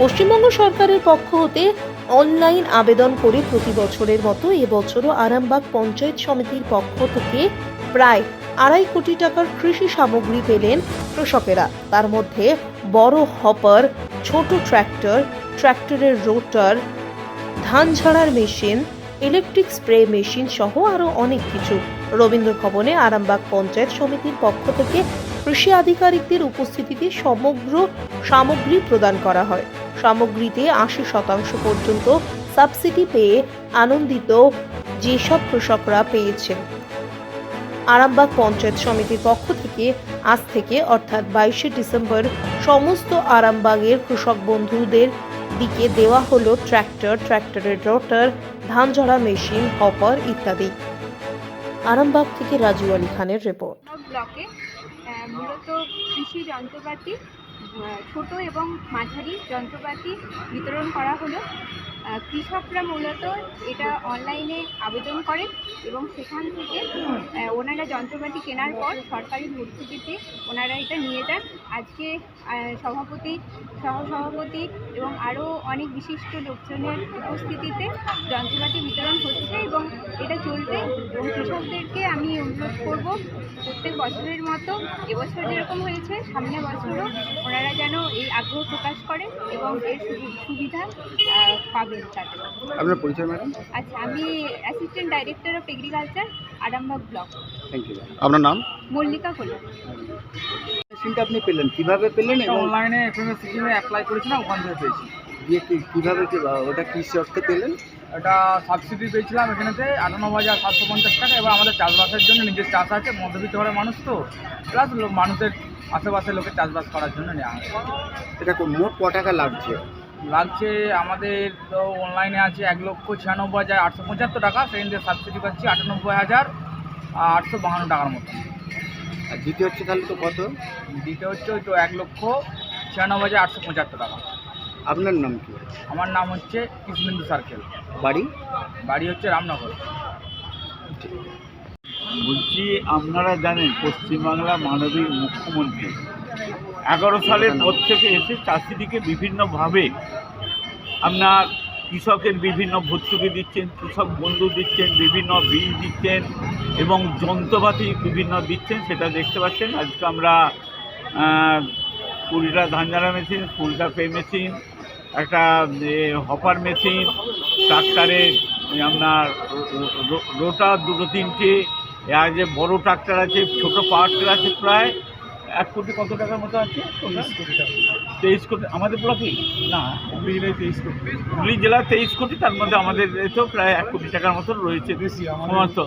পশ্চিমবঙ্গ সরকারের পক্ষ হতে অনলাইন আবেদন করে প্রতি বছরের মতো এবছরও আরামবাগ পঞ্চায়েত সমিতির পক্ষ থেকে প্রায় আড়াই কোটি টাকার কৃষি সামগ্রী পেলেন কৃষকেরা। তার মধ্যে বড় হপার, ছোট ট্র্যাক্টর, ট্র্যাক্টরের রোটার, ধান ঝাড়ার মেশিন, ইলেকট্রিক স্প্রে মেশিন সহ আরও অনেক কিছু। রবীন্দ্র ভবনে আরামবাগ পঞ্চায়েত সমিতির পক্ষ থেকে কৃষি আধিকারিকদের উপস্থিতিতে সমগ্র সামগ্রী প্রদান করা হয়। সামগ্রীতে আশি শতাংশ পর্যন্ত সাবসিডি পেয়ে আনন্দিত যেসব কৃষকরা পেয়েছেন। আরামবাগ পঞ্চায়েত সমিতির পক্ষ থেকে আজ থেকে, অর্থাৎ বাইশে ডিসেম্বর, সমস্ত আরামবাগের কৃষক বন্ধুদের দিকে দেওয়া হলো ট্র্যাক্টর, ট্র্যাক্টরের রোটার ধান ঝরা মেশিন, হপার ইত্যাদি। আরামবাগ থেকে রাজু আলী খানের রিপোর্ট। ব্লকে মূলত কৃষি যন্ত্রপাতি ছোট এবং মাঝারি যন্ত্রপাতি বিতরণ করা হলো। কৃষকরা মূলত এটা অনলাইনে আবেদন করেন এবং সেখান থেকে ওনারা যন্ত্রপাতি কেনার পর সরকারি ভর্তুকিতে ওনারা এটা নিয়ে যান। আজকে সভাপতি সহসভাপতি এবং আরও অনেক বিশিষ্ট লোকজনের উপস্থিতিতে যন্ত্রপাতি বিতরণ হচ্ছে এবং এটা চলবে এবং কৃষকদেরকে আমি অনুরোধ করব প্রত্যেক বছরের মতো এবছর যেরকম হয়েছে সামনের বছরও ওনারা যেন এই আগ্রহ প্রকাশ করেন এবং এর সুবি- সুবিধা আহ, আপনার পরিচয় ম্যাডাম? আচ্ছা আমি assistant director of agriculture Arambagh block thank you আপনার নাম? মল্লিকা কল্যাণ মেশিনটা আপনি পেলেন কীভাবে পেলেন অনলাইনে এফএমএস সিস্টেমে অ্যাপ্লাই করেছিলাম ওখান থেকে পেয়েছি। দিয়ে কি কীভাবে কি ওটা কি শর্তে পেলেন? এটা সাবসিডি পেয়েছিলাম এখানেতে আটানব্বই হাজার সাতশো পঞ্চাশ টাকা এবার আমাদের চাষবাসের জন্য নিজের চাষ আছে মধ্যবিত্ত ঘরের মানুষ তো প্লাস মানুষের আশেপাশের লোকের চাষবাস করার জন্য নেওয়া হয় এটা কোন- মোট ক টাকা লাগছে? লাগছে আমাদের তো অনলাইনে আছে এক লক্ষ ছিয়ানব্বই হাজার আটশো পঁচাত্তর টাকা। সেখান থেকে সাবসিডি পাচ্ছি আটানব্বই হাজার আটশো বাহান্ন টাকার মতো আর দ্বিতীয় হচ্ছে তাহলে তো কত? দ্বিতীয় হচ্ছে ওই তো এক লক্ষ ছিয়ানব্বই হাজার আটশো পঁচাত্তর টাকা। আপনার নাম কি? আমার নাম হচ্ছে কৃষ্ণেন্দু সার্কেল। বাড়ি? বাড়ি হচ্ছে রামনগর। বলছি আপনারা জানেন পশ্চিমবাংলা মানবিক মুখ্যমন্ত্রী। এগারো সালের পর থেকে এসে চাষিদিকে বিভিন্নভাবে আপনার কৃষকের বিভিন্ন ভর্তুকি দিচ্ছেন, কৃষক বন্ধু দিচ্ছেন, বিভিন্ন বীজ দিচ্ছেন এবং যন্ত্রপাতি বিভিন্ন দিচ্ছেন, সেটা দেখতে পাচ্ছেন। আজকে আমরা কুড়িটা ধান ঝাড়া মেশিন, কুড়িটা পে মেশিন, একটা হপার মেশিন, ট্রাক্টারে আপনার রোটার দুটো তিনটে আর যে বড় ট্রাক্টর আছে, ছোটো পাওয়ার টিলার আছে প্রায় এক কোটি কত টাকার মতো আছে? তেইশ কোটি টাকা তেইশ কোটি আমাদের ব্লকে না হুগলি জেলায় তেইশ কোটি। হুগলি জেলায় তেইশ কোটি তার মধ্যে আমাদের এতেও প্রায় এক কোটি টাকার মতো রয়েছে। সমস্ত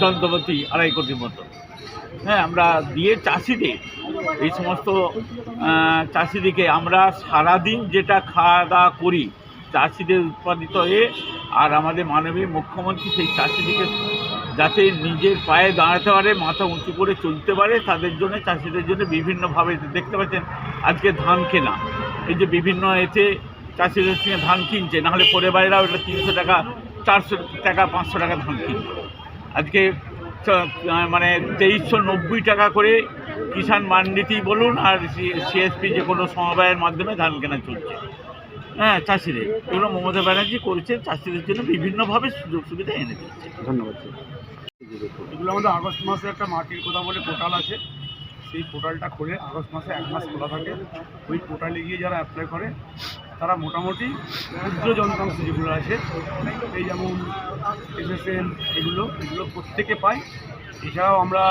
যন্ত্রপাতি আড়াই কোটির মতো। হ্যাঁ আমরা দিয়ে চাষিদের এই সমস্ত চাষিদিকে আমরা সারাদিন যেটা খাওয়া দাওয়া করি চাষিদের উৎপাদিত হয়ে আর আমাদের মাননীয় মুখ্যমন্ত্রী সেই চাষিদিকে যাতে নিজের পায়ে দাঁড়াতে পারে, মাথা উঁচু করে চলতে পারে, তাদের জন্য, চাষিদের জন্য বিভিন্নভাবে দেখতে পাচ্ছেন, আজকে ধান কেনা। এই যে বিভিন্ন এতে চাষিদের সঙ্গে ধান কিনছে, নাহলে পরে বাইরা ওটা তিনশো টাকা, চারশো টাকা, পাঁচশো টাকা ধান কিনছে আজকে মানে তেইশশো নব্বই টাকা করে কিষাণ মান্ডিতেই বলুন আর সিএসপি যে কোনো সমবায়ের মাধ্যমে ধান কেনা চলছে। হ্যাঁ চাষিদের। এগুলো মমতা ব্যানার্জি করেছেন চাষিদের জন্য বিভিন্নভাবে সুযোগ সুবিধা এনে দিচ্ছে ধন্যবাদ এগুলো আমাদের আগস্ট মাসে একটা মাটির কথা বলে পোর্টাল আছে। সেই পোর্টালটা খুলে আগস্ট মাসে এক মাস খোলা থাকে। ওই পোর্টালে গিয়ে যারা অ্যাপ্লাই করে তারা মোটামুটি ক্ষুদ্র যন্ত্রাংশ যেগুলো আছে এই যেমন এসএসএল এগুলো এগুলো প্রত্যেকে পায়। এছাড়াও আমরা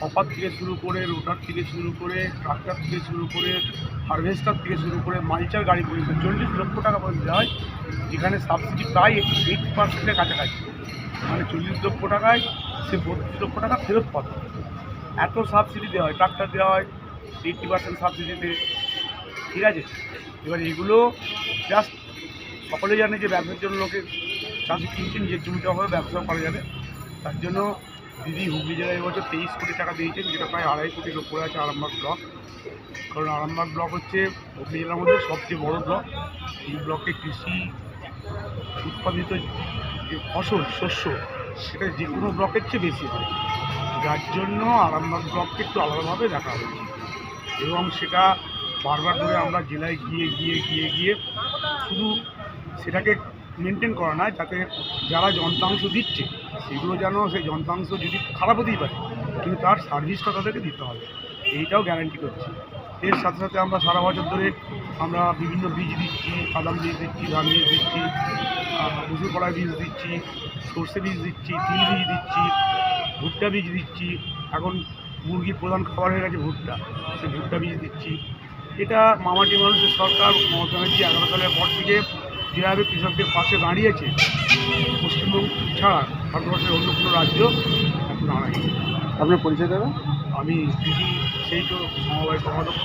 হপার থেকে শুরু করে, রোটার থেকে শুরু করে, ট্রাক্টর থেকে শুরু করে, হারভেস্টার থেকে শুরু করে, মালচার গাড়ি পর্যন্ত, চল্লিশ লক্ষ টাকা পর্যন্ত দেওয়া হয় যেখানে সাবসিডি প্রায় এইট পার্সেন্টের কাছাকাছি। মানে চল্লিশ লক্ষ টাকায়, সে বত্রিশ লক্ষ টাকা ফেরত পাবে। এত সাবসিডি দেওয়া হয়, ট্রাক্টর দেওয়া হয় এইটটি পার্সেন্ট সাবসিডিতে ঠিক আছে? এবার এগুলো জাস্ট সকলে জানে যে ব্যবসার জন্য লোকে চাষি কিনছেন যে জমিটা হবে ব্যবসাও করা যাবে। তার জন্য দিদি হুগলি জেলায় এবছর তেইশ কোটি টাকা দিয়েছেন, যেটা প্রায় আড়াই কোটির ওপরে আছে আরামবাগ ব্লক। কারণ আরামবাগ ব্লক হচ্ছে হুগলি জেলার মধ্যে সবচেয়ে বড় ব্লক। এই ব্লকে কৃষি উৎপাদিত যে ফসল, শস্য, সেটা যে কোনো ব্লকের চেয়ে বেশি হয়। যার জন্য আরামবাগ ব্লককে একটু আলাদাভাবে দেখা হয়েছে। এবং সেটা বারবার ধরে আমরা জেলায় গিয়ে গিয়ে গিয়ে গিয়ে শুধু সেটাকে মেনটেন করা না যাতে যারা যন্ত্রাংশ দিচ্ছে সেগুলো যেন সেই যন্ত্রাংশ যদি খারাপ হতেই পারে, কিন্তু তার সার্ভিসটা তাদেরকে দিতে হবে। এইটাও গ্যারান্টি করছি। এর সাথে সাথে আমরা সারা বছর ধরে আমরা বিভিন্ন বীজ দিচ্ছি, বাদাম বীজ দিচ্ছি, ধান বীজ দিচ্ছি মুসুর কড়াই বীজ দিচ্ছি, সর্ষে বীজ দিচ্ছি, তিল বীজ দিচ্ছি, ভুট্টা বীজ দিচ্ছি। এখন মুরগির প্রধান খাবার হয়ে গেছে ভুট্টা। সেই ভুট্টা বীজ দিচ্ছি। এটা মামাটি মানুষের সরকার মমতা ব্যানার্জি এগারো সালের পর থেকে যেভাবে কৃষকদের পাশে দাঁড়িয়েছে, পশ্চিমবঙ্গ ছাড়া ভারতবর্ষের অন্য কোনো রাজ্য এখন আনা আপনার পরিচয় দেবেন আমি সেই তো সমবায় কর্মাধ্যক্ষ।